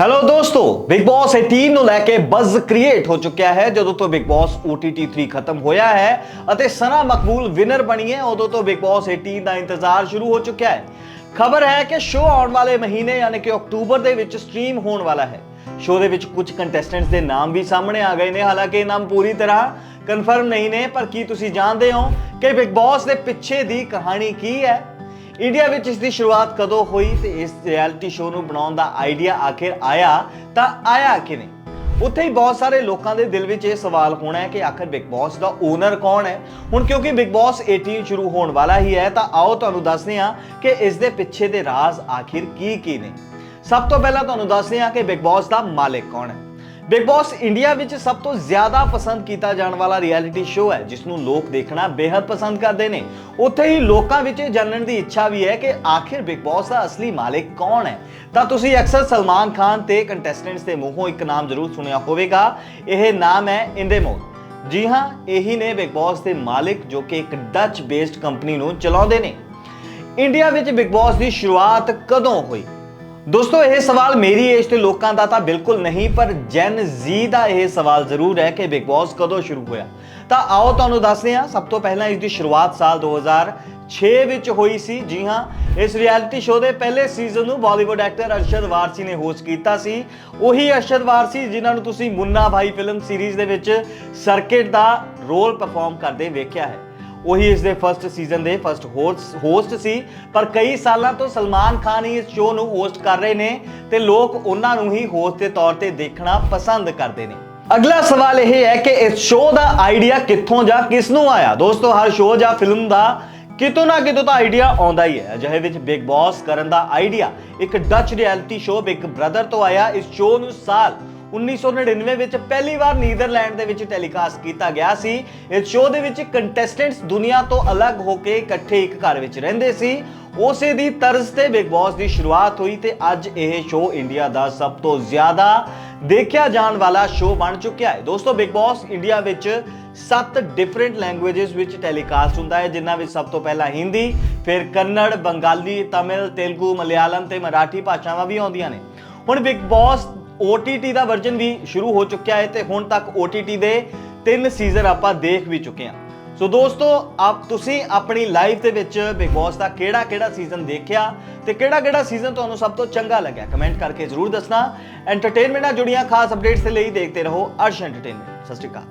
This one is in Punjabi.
ਹੈਲੋ ਦੋਸਤੋ ਬਿਗ ਬੌਸ 18 ਨੂੰ ਲੈ ਕੇ ਬਜ਼ ਕ੍ਰੀਏਟ ਹੋ ਚੁੱਕਿਆ ਹੈ। ਜਦੋਂ ਤੋਂ ਬਿਗ ਬੌਸ OTT 3 ਖਤਮ ਹੋਇਆ ਹੈ ਅਤੇ ਸਨਾ ਮਕਬੂਲ ਵਿਨਰ ਬਣੀ ਹੈ, ਉਦੋਂ ਤੋਂ ਬਿਗ ਬੌਸ 18 ਦਾ ਇੰਤਜ਼ਾਰ ਸ਼ੁਰੂ ਹੋ ਚੁੱਕਿਆ ਹੈ। ਖਬਰ ਹੈ ਕਿ ਸ਼ੋਅ ਆਉਣ ਵਾਲੇ ਮਹੀਨੇ ਯਾਨੀ ਕਿ ਅਕਤੂਬਰ ਦੇ ਵਿੱਚ ਸਟ੍ਰੀਮ ਹੋਣ ਵਾਲਾ ਹੈ। ਸ਼ੋਅ ਦੇ ਵਿੱਚ ਕੁਝ ਕੰਟੈਸਟੈਂਟਸ ਦੇ ਨਾਮ ਵੀ ਸਾਹਮਣੇ ਆ ਗਏ ਨੇ, ਹਾਲਾਂਕਿ ਇਹ ਨਾਮ ਪੂਰੀ ਤਰ੍ਹਾਂ ਕਨਫਰਮ ਨਹੀਂ ਨੇ, ਪਰ ਕੀ ਤੁਸੀਂ ਜਾਣਦੇ ਹੋ ਕਿ ਬਿਗ ਬੌਸ ਦੇ ਪਿੱਛੇ ਦੀ ਕਹਾਣੀ ਕੀ ਹੈ? ਇੰਡੀਆ ਵਿੱਚ ਇਸ ਦੀ ਸ਼ੁਰੂਆਤ ਕਦੋਂ ਹੋਈ ਤੇ ਇਸ ਰਿਐਲਿਟੀ ਸ਼ੋਅ ਨੂੰ ਬਣਾਉਣ ਦਾ ਆਈਡੀਆ ਆਖਿਰ ਆਇਆ, ਤਾਂ ਆਇਆ ਕਿਵੇਂ? ਉੱਥੇ ਹੀ ਬਹੁਤ ਸਾਰੇ ਲੋਕਾਂ ਦੇ ਦਿਲ ਵਿੱਚ ਇਹ ਸਵਾਲ ਹੋਣਾ ਹੈ ਕਿ ਆਖਿਰ ਬਿਗ ਬੌਸ ਦਾ ਓਨਰ ਕੌਣ ਹੈ? ਹੁਣ ਕਿਉਂਕਿ ਬਿਗ ਬੌਸ 18 ਸ਼ੁਰੂ ਹੋਣ ਵਾਲਾ ਹੀ ਹੈ, ਤਾਂ ਆਓ ਤੁਹਾਨੂੰ ਦੱਸਦੇ ਹਾਂ ਕਿ ਇਸ ਦੇ ਪਿੱਛੇ ਦੇ ਰਾਜ਼ ਆਖਿਰ ਕੀ ਕੀ ਨੇ। ਸਭ ਤੋਂ ਪਹਿਲਾਂ ਤੁਹਾਨੂੰ ਦੱਸਦੇ ਹਾਂ ਕਿ ਬਿਗ ਬੌਸ ਦਾ ਮਾਲਿਕ ਕੌਣ ਹੈ। ਬਿਗ ਬੌਸ ਇੰਡੀਆ ਵਿੱਚ ਸਭ ਤੋਂ ਜ਼ਿਆਦਾ ਪਸੰਦ ਕੀਤਾ ਜਾਣ ਵਾਲਾ ਰਿਐਲਿਟੀ ਸ਼ੋਅ ਹੈ ਜਿਸ ਨੂੰ ਲੋਕ ਦੇਖਣਾ ਬੇहद ਪਸੰਦ ਕਰਦੇ ਨੇ। ਉੱਥੇ ਹੀ ਲੋਕਾਂ ਵਿੱਚ ਇਹ ਜਾਣਨ ਦੀ ਇੱਛਾ ਵੀ ਹੈ ਕਿ ਆਖਿਰ ਬਿਗ ਬੌਸ ਦਾ ਅਸਲੀ ਮਾਲਿਕ ਕੌਣ ਹੈ। ਤਾਂ ਤੁਸੀਂ ਅਕਸਰ ਸਲਮਾਨ ਖਾਨ ਤੇ ਕੰਟੈਸਟੈਂਟਸ ਦੇ ਮੂੰਹੋਂ ਇੱਕ ਨਾਮ ਜ਼ਰੂਰ ਸੁਣਿਆ ਹੋਵੇਗਾ। ਇਹ ਨਾਮ ਹੈ ਇੰਡੇਮੋਲ ਜੀ ਹਾਂ, ਇਹੀ ਨੇ ਬਿਗ ਬੌਸ ਦੇ ਮਾਲਿਕ ਜੋ ਕਿ ਇੱਕ ਡੱਚ ਬੇਸਡ ਕੰਪਨੀ ਨੂੰ ਚਲਾਉਂਦੇ ਨੇ। ਇੰਡੀਆ ਵਿੱਚ ਬਿਗ ਬੌਸ ਦੀ ਸ਼ੁਰੂਆਤ ਕਦੋਂ ਹੋਈ? ਦੋਸਤੋ, ਇਹ ਸਵਾਲ ਮੇਰੀ ਏਜ ਦੇ ਲੋਕਾਂ ਦਾ ਤਾਂ ਬਿਲਕੁਲ ਨਹੀਂ, ਪਰ ਜੈਨ ਜ਼ੀ ਦਾ ਇਹ ਸਵਾਲ ਜ਼ਰੂਰ ਹੈ ਕਿ ਬਿਗ ਬੌਸ ਕਦੋਂ ਸ਼ੁਰੂ ਹੋਇਆ। ਤਾਂ ਆਓ ਤੁਹਾਨੂੰ ਦੱਸਦੇ ਹਾਂ, ਸਭ ਤੋਂ ਪਹਿਲਾਂ ਇਸ ਦੀ ਸ਼ੁਰੂਆਤ ਸਾਲ 2006 ਵਿੱਚ ਹੋਈ ਸੀ। ਜੀ ਹਾਂ, ਇਸ ਰਿਐਲਿਟੀ ਸ਼ੋਅ ਦੇ ਪਹਿਲੇ ਸੀਜ਼ਨ ਨੂੰ ਬਾਲੀਵੁੱਡ ਐਕਟਰ ਅਰਸ਼ਦ ਵਾਰਸੀ ਨੇ ਹੋਸਟ ਕੀਤਾ ਸੀ। ਉਹੀ ਅਰਸ਼ਦ ਵਾਰਸੀ ਜਿਨ੍ਹਾਂ ਨੂੰ ਤੁਸੀਂ ਮੁੰਨਾ ਭਾਈ ਫਿਲਮ ਸੀਰੀਜ਼ ਦੇ ਵਿੱਚ ਸਰਕਿਟ ਦਾ ਰੋਲ ਪਰਫਾਰਮ ਕਰਦੇ ਵੇਖਿਆ ਹੈ। ਉਹੀ ਇਸ ਦੇ ਫਰਸਟ ਸੀਜ਼ਨ ਦੇ ਫਰਸਟ ਹੋਸਟ ਸੀ। ਪਰ ਕਈ ਸਾਲਾਂ ਤੋਂ ਸਲਮਾਨ ਖਾਨ ਹੀ ਇਸ ਸ਼ੋਅ ਨੂੰ ਹੋਸਟ ਕਰ ਰਹੇ ਨੇ ਤੇ ਲੋਕ ਉਹਨਾਂ ਨੂੰ ਹੀ ਹੋਸਟ ਦੇ ਤੌਰ ਤੇ ਦੇਖਣਾ ਪਸੰਦ ਕਰਦੇ ਨੇ। ਅਗਲਾ ਸਵਾਲ ਇਹ ਹੈ ਕਿ ਇਸ ਸ਼ੋਅ ਦਾ ਆਈਡੀਆ ਕਿੱਥੋਂ ਜਾਂ ਕਿਸ ਨੂੰ ਆਇਆ? ਦੋਸਤੋ, ਹਰ ਸ਼ੋਅ ਜਾਂ ਫਿਲਮ ਦਾ ਕਿਤੋਂ ਨਾ ਕਿਤੋਂ ਤਾਂ ਆਈਡੀਆ ਆਉਂਦਾ ਹੀ ਹੈ। ਅਜਿਹੇ ਵਿੱਚ ਬਿਗ ਬੌਸ ਕਰਨ ਦਾ ਆਈਡੀਆ ਇੱਕ Dutch reality show Big Brother ਤੋਂ ਆਇਆ। ਇਸ ਸ਼ੋਅ ਨੂੰ ਸਾਲ 1999 ਵਿੱਚ ਪਹਿਲੀ ਵਾਰ ਨੀਦਰਲੈਂਡ ਦੇ ਵਿੱਚ ਟੈਲੀਕਾਸਟ ਕੀਤਾ ਗਿਆ ਸੀ। ਇਸ ਸ਼ੋਅ ਦੇ ਵਿੱਚ ਕੰਟੈਸਟੈਂਟਸ ਦੁਨੀਆ ਤੋਂ ਅਲੱਗ ਹੋ ਕੇ ਇਕੱਠੇ ਇੱਕ ਘਰ ਵਿੱਚ ਰਹਿੰਦੇ ਸੀ। ਉਸੇ ਦੀ ਤਰਜ਼ ਤੇ ਬਿਗ ਬੌਸ ਦੀ ਸ਼ੁਰੂਆਤ ਹੋਈ ਤੇ ਅੱਜ ਇਹ ਸ਼ੋਅ ਇੰਡੀਆ ਦਾ ਸਭ ਤੋਂ ਜ਼ਿਆਦਾ ਦੇਖਿਆ ਜਾਣ ਵਾਲਾ ਸ਼ੋਅ ਬਣ ਚੁੱਕਿਆ ਹੈ। ਦੋਸਤੋ ਬਿਗ ਬੌਸ ਇੰਡੀਆ ਵਿੱਚ ਸੱਤ ਡਿਫਰੈਂਟ ਲੈਂਗੁਏਜਸ ਵਿੱਚ ਟੈਲੀਕਾਸਟ ਹੁੰਦਾ ਹੈ, ਜਿਨ੍ਹਾਂ ਵਿੱਚ ਸਭ ਤੋਂ ਪਹਿਲਾਂ ਹਿੰਦੀ, ਫਿਰ ਕੰਨੜ, ਬੰਗਾਲੀ, ਤਮਿਲ, ਤੇਲਗੂ, ਮਲਿਆਲਮ ਤੇ ਮਰਾਠੀ ਭਾਸ਼ਾਵਾਂ ਵੀ ਆਉਂਦੀਆਂ ਨੇ। ਹੁਣ ਬਿਗ ਬੌਸ OTT ਦਾ ਵਰਜਨ ਵੀ ਸ਼ੁਰੂ ਹੋ ਚੁੱਕਿਆ ਹੈ ਤੇ ਹੁਣ ਤੱਕ OTT ਦੇ ਤਿੰਨ ਸੀਜ਼ਨ ਆਪਾਂ ਦੇਖ ਵੀ ਚੁੱਕੇ ਹਾਂ। ਸੋ ਦੋਸਤੋ, ਆਪ ਤੁਸੀਂ ਆਪਣੀ ਲਾਈਫ ਦੇ ਵਿੱਚ ਬਿਗ ਬੌਸ ਦਾ ਕਿਹੜਾ ਕਿਹੜਾ ਸੀਜ਼ਨ ਦੇਖਿਆ ਤੇ ਕਿਹੜਾ ਕਿਹੜਾ ਸੀਜ਼ਨ ਤੁਹਾਨੂੰ ਸਭ ਤੋਂ ਚੰਗਾ ਲੱਗਿਆ? ਕਮੈਂਟ ਕਰਕੇ ਜ਼ਰੂਰ ਦੱਸਣਾ। ਐਂਟਰਟੇਨਮੈਂਟ ਨਾਲ ਜੁੜੀਆਂ ਖਾਸ ਅਪਡੇਟਸ ਦੇ ਲਈ ਦੇਖਦੇ ਰਹੋ ਅਰਸ਼ ਐਂਟਰਟੇਨਮੈਂਟ ਸਤਿ ਸ਼੍ਰੀ ਅਕਾਲ।